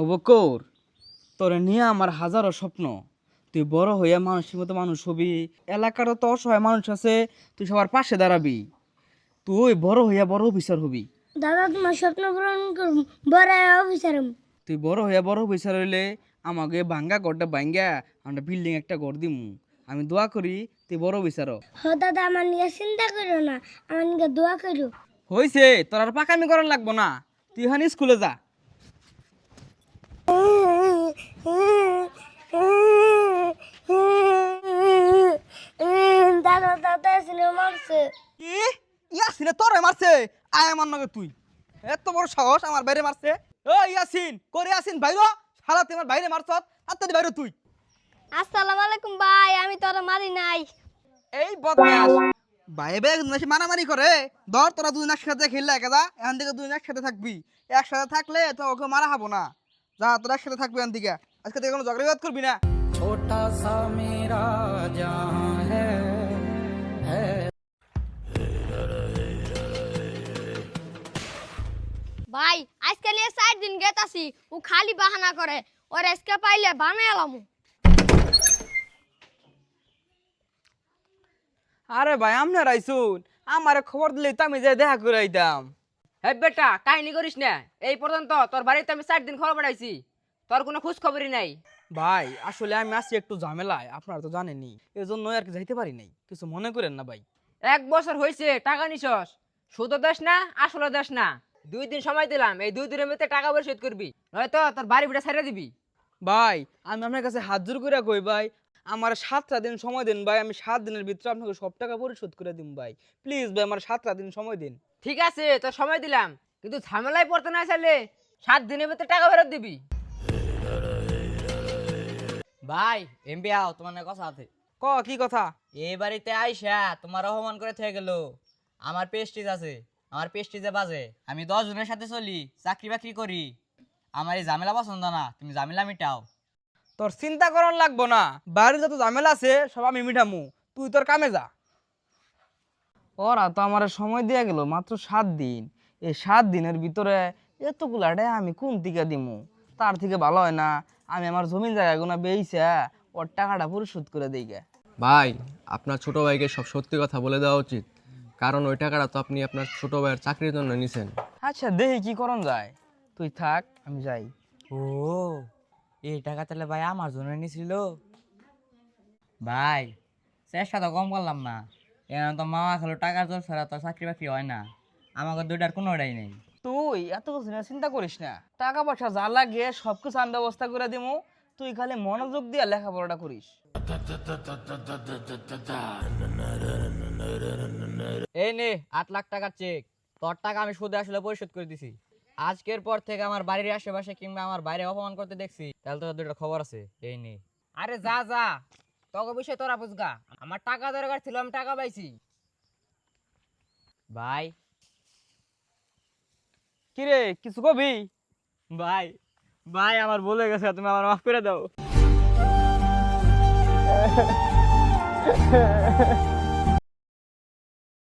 অবকর তোরে নিয়ে আমার হাজারো স্বপ্ন। তুই বড় হইয়া মানুষের মতো মানুষ হবি। এলাকারও তো অসহায় মানুষ আছে তুই সবার পাশে দাঁড়াবি। তুই বড় হইয়া বড় অফিসার হবি। দাদা তোমার স্বপ্ন পূরণ বড় অফিসার তুই বড় হইয়া বড় অফিসার হইলে আমাকে ভাঙ্গা ঘরটা ভাঙ্গা আমরা বিল্ডিং একটা ঘর দিমু। আমি দোয়া করি তুই বড় অফিসার হ। হ দাদা আমার নিয়ে চিন্তা করো না। আমার নিয়ে দোয়া করো হইছে তোর আর পাকামি করার লাগবো না। তুই এখানে স্কুলে যা। দাদা দাদা ছিল মারছে কি? ইয়াসিনে তোরে মারছে? আয় আমার নগে তুই। এত বড় সাহস আমার বাইরে মারছে। ও ইয়াসিন করে ইয়াসিন? বাইরে? শালা তুই আমার বাইরে মারছত আত্মাদি বাইরে তুই। আসসালামু আলাইকুম ভাই আমি তোরা মারি নাই। এই বদমাস ভাই মারামারি করে। ধর তোরা দুই একসাথে খেললে একাদা এখান থেকে দুই একসাথে থাকবি। একসাথে থাকলে তো ওকে মারা হব না। যা তোরা একসাথে থাকবি আজকে থেকে কোনো ঝগড়া করবি না। ভাই আজকে নিয়ে চার দিন গেতাছি ও খালি বাহানা করে। ওর আজকে পাইলে এলাম আরে ভাই আপনার আইসুন আমারে খবর দিলে তো আমি যাই দেখা করে আইতাম। হে বেটা কাহিনী করিস না। এই পর্যন্ত তোর বাড়িতে আমি চার দিন খবর পাঠাইছি। তোর কোনো খোঁজ খবরই নাই। ভাই আসলে আমি আছি একটু ঝামেলায় আপনারা তো জানেনই। আর কি যাইতে পারি নাই। কিছু মনে করেন না ভাই। এক বছর হয়েছে টাকা নিছস। সুদও দেশ না আসলে দেশ না। দুই দিন সময় দিলাম এই দুই দিনের মধ্যে টাকা পরিশোধ করবি। নয়তো তোর বাড়ি ভিটা ছেড়ে দিবি। ভাই আমি আপনার কাছে হাত জোর করে কই ভাই আমার সাতটা দিন সময় দিন ভাই আমি সাত দিনের ভিতরে আপনাকে সব টাকা পরিশোধ করে দিন ভাই। প্লিজ ভাই আমার সাতটা দিন সময় দিন। ঠিক আছে তোর সময় দিলাম। কিন্তু ঝামেলায় পড়তে না চাইলে সাত দিনের মধ্যে টাকা ফেরত দিবি। ভাই এমপি আও তোমার না কথা আছে? ক কি কথা? এই বাড়িতে আইসা তোমার অপমান করে থেকে গেল। আমার পেস্টিজ আছে আমার পেস্টিজে বাজে। আমি দশ জনের সাথে চলি চাকরি বাকরি করি। আমার এই ঝামেলা পছন্দ না তুমি ঝামেলা মিটাও। তোর চিন্তা করার লাগবো না। বাড়ির যত ঝামেলা আছে সব আমি মিঠামু তুই তোর কামে যা। ওরা তো আমার সময় দিয়ে গেল মাত্র সাত দিন। এই সাত দিনের ভিতরে এতগুলাটে আমি কোন দিকে দিমু? তার থেকে ভালো হয় না আমি আমার জমিন জায়গাগুলো বেইছে ওর টাকাটা পরিশোধ করে দিই গে। ভাই আপনার ছোট ভাইকে সব সত্যি কথা বলে দেওয়া উচিত। কারণ ওই টাকাটা তো আপনি আপনার ছোট ভাইয়ের চাকরির জন্য নিছেন। আচ্ছা দেখি কি করন যায়। তুই থাক আমি যাই। ও এই টাকা তাহলে ভাই আমার জন্য নিছিল? ভাই চেষ্টা তো কম করলাম না। এখন তো মামা খালো টাকার জোর ছাড়া তো চাকরি বাকরি হয় না। আমাকে দুইটার কোনোটাই নেই। তুই এত কিছু চিন্তা করিস না। টাকা পয়সা যা লাগে সব কিছু আমি ব্যবস্থা করে দিমু। তুই খালি মনোযোগ দিয়ে লেখাপড়াটা করিস। এই নে আট লাখ টাকার চেক তোর টাকা আমি সুদে আসলে পরিশোধ করে দিছি। আজকের পর থেকে আমার বাড়ির আশেপাশে কিংবা আমার বাইরে অপমান করতে দেখছি। তাহলে তোর দুটো খবর আছে। এই নে। আরে যা যা। তোকে বিষয় তোরা বুঝগা। আমার টাকা দরকার ছিল আমি টাকা পাইছি। ভাই। কিরে কিছু কবি? ভাই ভাই আমার বলে গেছে তুমি আমার মাফ করে দাও।